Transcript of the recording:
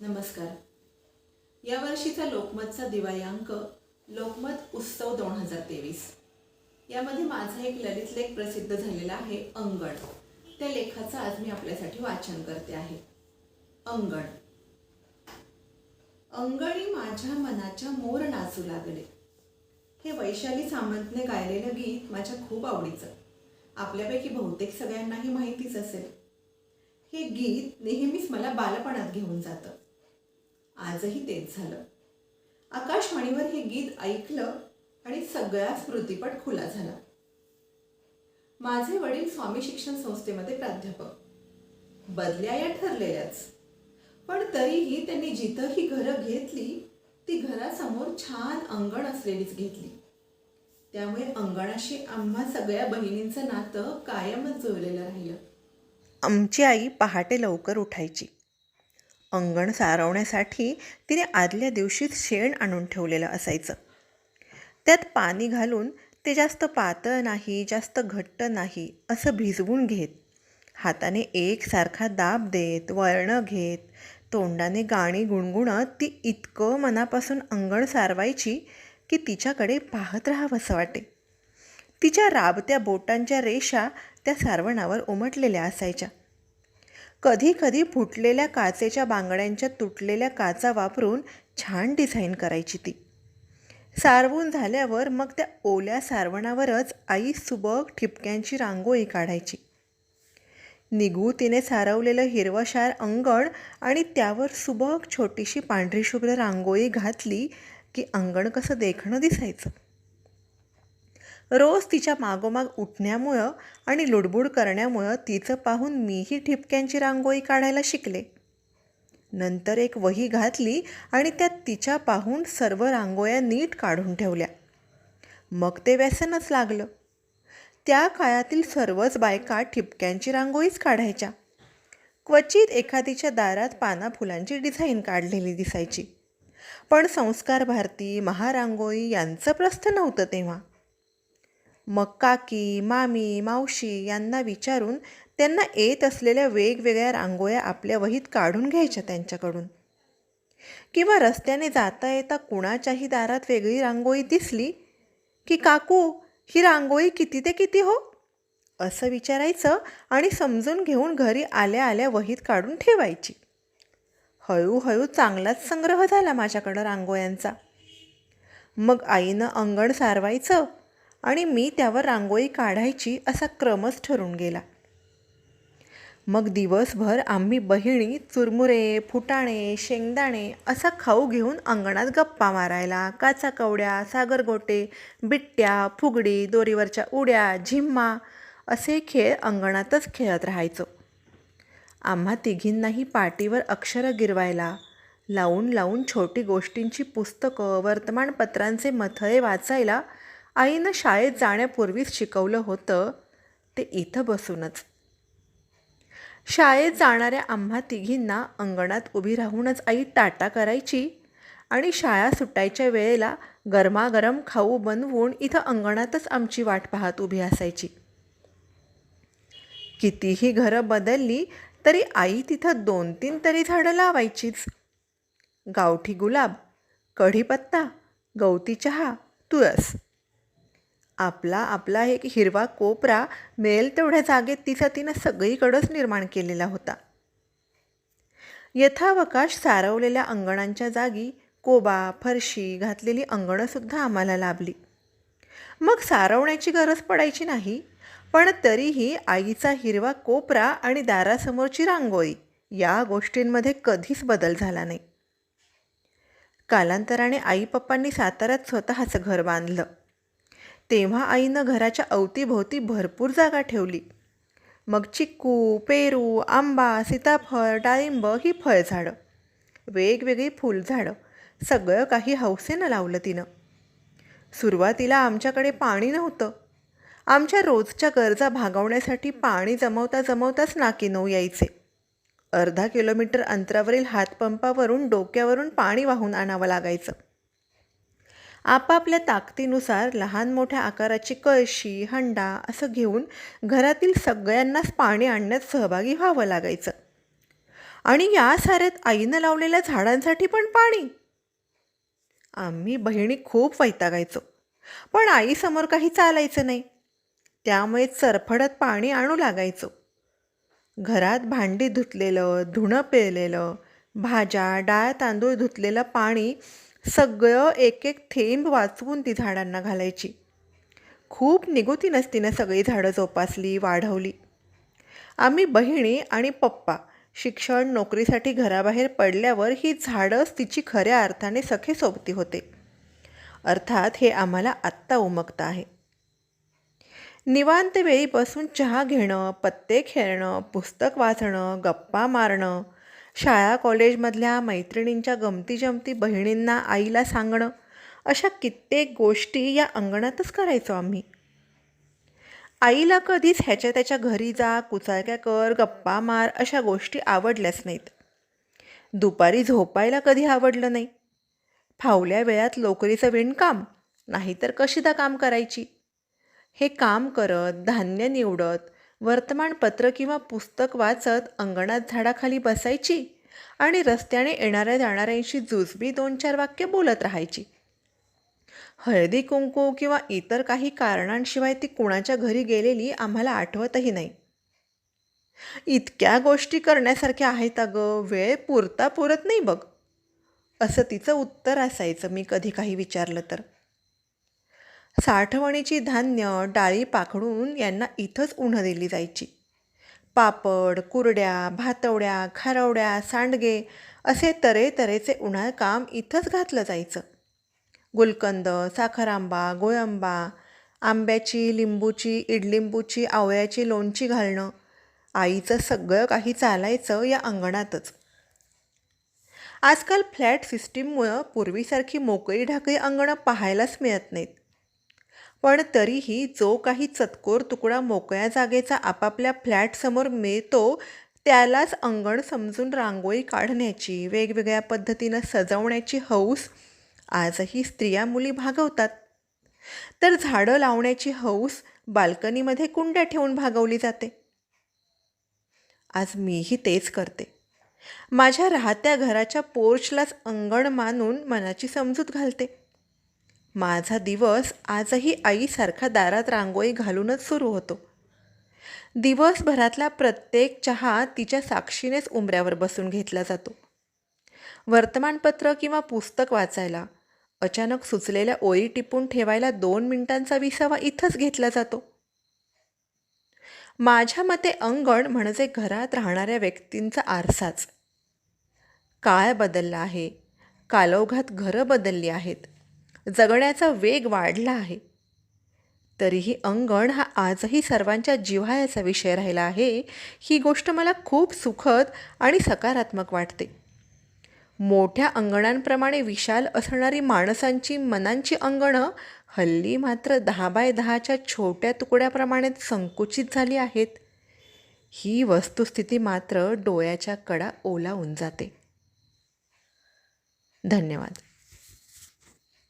नमस्कार. यावर्षीचा लोकमतचा दिवाळी लोकमत उत्सव दोन हजार तेवीस. यामध्ये माझा एक ललित लेख प्रसिद्ध झालेला आहे अंगण. त्या लेखाचं आज मी आपल्यासाठी वाचन करते आहे. अंगण. अंगणी माझ्या मनाच्या मोर नाचू लागले. हे वैशाली सामंतने गायलेलं गीत माझ्या खूप आवडीचं. आपल्यापैकी बहुतेक सगळ्यांनाही माहितीच असेल. हे गीत नेहमीच मला बालपणात घेऊन जातं. आजही तेच झालं. आकाशवाणीवर हे गीत ऐकलं आणि सगळा स्मृतीपट खुला झाला. माझे वडील स्वामी शिक्षण संस्थेमध्ये प्राध्यापक. बदल्या या ठरलेल्याच. पण तरीही त्यांनी जिथंही घरं घेतली ती घरासमोर छान अंगण असलेलीच घेतली. त्यामुळे अंगणाशी आम्हा सगळ्या बहिणींचं नातं कायमच जुळलेलं राहिलं. आमची आई पहाटे लवकर उठायची. अंगण सारवण्यासाठी तिने आदल्या दिवशीच शेण आणून ठेवलेलं असायचं. त्यात पाणी घालून ते जास्त पातळ नाही जास्त घट्ट नाही असं भिजवून घेत. हाताने एकसारखा दाब देत वळणं घेत. तोंडाने गाणी गुणगुणत ती इतकं मनापासून अंगण सारवायची की तिच्याकडे पाहत राहावंसं वाटे. तिच्या राबत्या बोटांच्या रेषा त्या सारवणावर उमटलेल्या असायच्या. कधी कधी फुटलेल्या काचेच्या बांगड्यांच्या तुटलेल्या काचा वापरून छान डिझाईन करायची ती. सारवून झाल्यावर मग त्या ओल्या सारवणावरच आई सुबक ठिपक्यांची रांगोळी काढायची. निघू तिने सारवलेलं हिरवशार अंगण आणि त्यावर सुबक छोटीशी पांढरी शुभ्र रांगोळी घातली की अंगण कसं देखणं दिसायचं. रोज तिच्या मागोमाग उठण्यामुळं आणि लुडबुड करण्यामुळं तिचं पाहून मीही ठिपक्यांची रांगोळी काढायला शिकले. नंतर एक वही घातली आणि त्यात तिच्या पाहून सर्व रांगोळ्या नीट काढून ठेवल्या. मग ते व्यसनच लागलं. त्या काळातील सर्वच बायका ठिपक्यांची रांगोळीच काढायच्या. क्वचित एखादीच्या दारात पाना फुलांची डिझाईन काढलेली दिसायची. पण संस्कार भारती महारांगोळी यांचं प्रस्थ नव्हतं तेव्हा. मग काकी मामी मावशी यांना विचारून त्यांना येत असलेल्या वेगवेगळ्या रांगोळ्या आपल्या वहीत काढून घ्यायच्या त्यांच्याकडून. किंवा रस्त्याने जाता येता कुणाच्याही दारात वेगळी रांगोळी दिसली की काकू ही रांगोळी किती ते किती हो? असं विचारायचं आणि समजून घेऊन घरी आल्या आल्या वहीत काढून ठेवायची. हळूहळू चांगलाच संग्रह झाला माझ्याकडं रांगोळ्यांचा. मग आईनं अंगण सारवायचं आणि मी त्यावर रांगोळी काढायची असा क्रमच ठरून गेला. मग दिवसभर आम्ही बहिणी चुरमुरे फुटाणे शेंगदाणे असा खाऊ घेऊन अंगणात गप्पा मारायला काचा कवड्या सागरगोटे बिट्ट्या फुगडी दोरीवरच्या उड्या झिम्मा असे खेळ अंगणातच खेळत राहायचो. आम्हा तिघींनाही पाटीवर अक्षरं गिरवायला लावून लावून छोटी गोष्टींची पुस्तकं वर्तमानपत्रांचे मथळे वाचायला आईनं शाळेत जाण्यापूर्वीच शिकवलं होतं ते इथं बसूनच. शाळेत जाणाऱ्या आम्हा तिघींना अंगणात उभी राहूनच आई टाटा करायची आणि शाळा सुटायच्या वेळेला गरमागरम खाऊ बनवून इथं अंगणातच आमची वाट पाहत उभी असायची. कितीही घरं बदलली तरी आई तिथं दोन तीन तरी झाडं लावायचीच. गावठी गुलाब कढीपत्ता गवती चहा तुळस. आपला आपला एक हिरवा कोपरा मिळेल तेवढ्या जागेत तिचा तिनं सगळीकडंच निर्माण केलेला होता. यथावकाश सारवलेल्या अंगणांच्या जागी कोबा फरशी घातलेली अंगणंसुद्धा आम्हाला लाभली. मग सारवण्याची गरज पडायची नाही पण तरीही आईचा हिरवा कोपरा आणि दारासमोरची रांगोळी या गोष्टींमध्ये कधीच बदल झाला नाही. कालांतराने आई पप्पांनी साताऱ्यात स्वतःचं घर बांधलं. तेव्हा आईनं घराच्या अवतीभोवती भरपूर जागा ठेवली. मग चिक्कू पेरू आंबा सीताफळ डाळिंब ही फळझाडं. वेगवेगळी फुलझाडं. सगळं काही हौसेनं लावलं तिनं. सुरुवातीला आमच्याकडे पाणी नव्हतं. आमच्या रोजच्या गरजा भागवण्यासाठी पाणी जमवता जमवताच नाकी नऊ यायचे. अर्धा किलोमीटर अंतरावरील हातपंपावरून डोक्यावरून पाणी वाहून आणावं लागायचं. आपापल्या ताकदीनुसार लहान मोठ्या आकाराची कळशी हंडा असं घेऊन घरातील सगळ्यांनाच पाणी आणण्यात सहभागी व्हावं लागायचं. आणि या साऱ्यात आईनं लावलेल्या झाडांसाठी पण पाणी. आम्ही बहिणी खूप वैतागायचो. पण आईसमोर काही चालायचं नाही. त्यामुळे चरफडत पाणी आणू लागायचो. घरात भांडी धुतलेलं धुणं पेरलेलं भाज्या डाळ तांदूळ धुतलेलं पाणी सगळं एक एक थेंब वाचवून ती झाडांना घालायची. खूप निगुती नसतीनं सगळी झाडं जोपासली वाढवली. आम्ही बहिणी आणि पप्पा शिक्षण नोकरीसाठी घराबाहेर पडल्यावर ही झाडंच तिची खऱ्या अर्थाने सखे सोबती होते. अर्थात हे आम्हाला आत्ता उमगतं आहे. निवांत वेळी बसून चहा घेणं पत्ते खेळणं पुस्तक वाचणं गप्पा मारणं शाळा कॉलेजमधल्या मैत्रिणींच्या गमती जमती बहिणींना आईला सांगणं अशा कित्येक गोष्टी या अंगणातच करायचो आम्ही. आईला कधीच ह्याच्या त्याच्या घरी जा कुचाळक्या कर गप्पा मार अशा गोष्टी आवडल्याच नाहीत. दुपारी झोपायला कधी आवडलं नाही. फावल्या वेळात लोकरीचं विणकाम नाहीतर कशीदा काम करायची? हे काम करत धान्य निवडत वर्तमानपत्र किंवा पुस्तक वाचत अंगणात झाडाखाली बसायची आणि रस्त्याने येणाऱ्या जाणाऱ्यांशी जुजबी दोन चार वाक्य बोलत राहायची. हळदी कुंकू किंवा इतर काही कारणांशिवाय ती कुणाच्या घरी गेलेली आम्हाला आठवतही नाही. इतक्या गोष्टी करण्यासारख्या आहेत अगं वेळ पुरता पुरत नाही बघ. असं तिचं उत्तर असायचं मी कधी काही विचारलं तर. साठवणीची धान्य डाळी पाखडून यांना इथंच उन्हं दिली जायची. पापड कुरड्या भातवड्या खारवड्या सांडगे असे तरे तऱ्हेचे उन्हाळ काम इथंच घातलं जायचं. गुलकंद साखरांबा गोळंबा आंब्याची लिंबूची इडलिंबूची आवळ्याची लोणची घालणं आईचं सगळं काही चालायचं या अंगणातच. आजकाल फ्लॅट सिस्टीममुळं पूर्वीसारखी मोकळी ढाकळी अंगणं पाहायलाच मिळत नाहीत. पण तरीही जो काही चतकोर तुकडा मोकळ्या जागेचा आपापल्या फ्लॅटसमोर मिळतो त्यालाच अंगण समजून रांगोळी काढण्याची वेगवेगळ्या पद्धतीनं सजवण्याची हौस आजही स्त्रिया मुली भागवतात. तर झाडं लावण्याची हौस बाल्कनीमध्ये कुंड्या ठेवून भागवली जाते. आज मीही तेच करते. माझ्या राहत्या घराच्या पोर्चलाच अंगण मानून मनाची समजूत घालते. माझा दिवस आजही आईसारखा दारात रांगोळी घालूनच सुरू होतो. दिवसभरातला प्रत्येक चहा तिच्या साक्षीनेच उंबऱ्यावर बसून घेतला जातो. वर्तमानपत्र किंवा पुस्तक वाचायला अचानक सुचलेल्या ओळी टिपून ठेवायला दोन मिनिटांचा विसावा इथंच घेतला जातो. माझ्या मते अंगण म्हणजे घरात राहणाऱ्या व्यक्तींचा आरसाच. काळ बदलला आहे. कालोघात घरं बदलली आहेत. जगण्याचा वेग वाढला आहे. तरीही अंगण हा आजही सर्वांच्या जिव्हाळ्याचा विषय राहिला आहे. ही गोष्ट मला खूप सुखद आणि सकारात्मक वाटते. मोठ्या अंगणांप्रमाणे विशाल असणारी माणसांची मनांची अंगणं हल्ली मात्र दहा बाय दहाच्या छोट्या तुकड्याप्रमाणे संकुचित झाली आहेत. ही वस्तुस्थिती मात्र डोळ्याच्या कडा ओलावून जाते. धन्यवाद.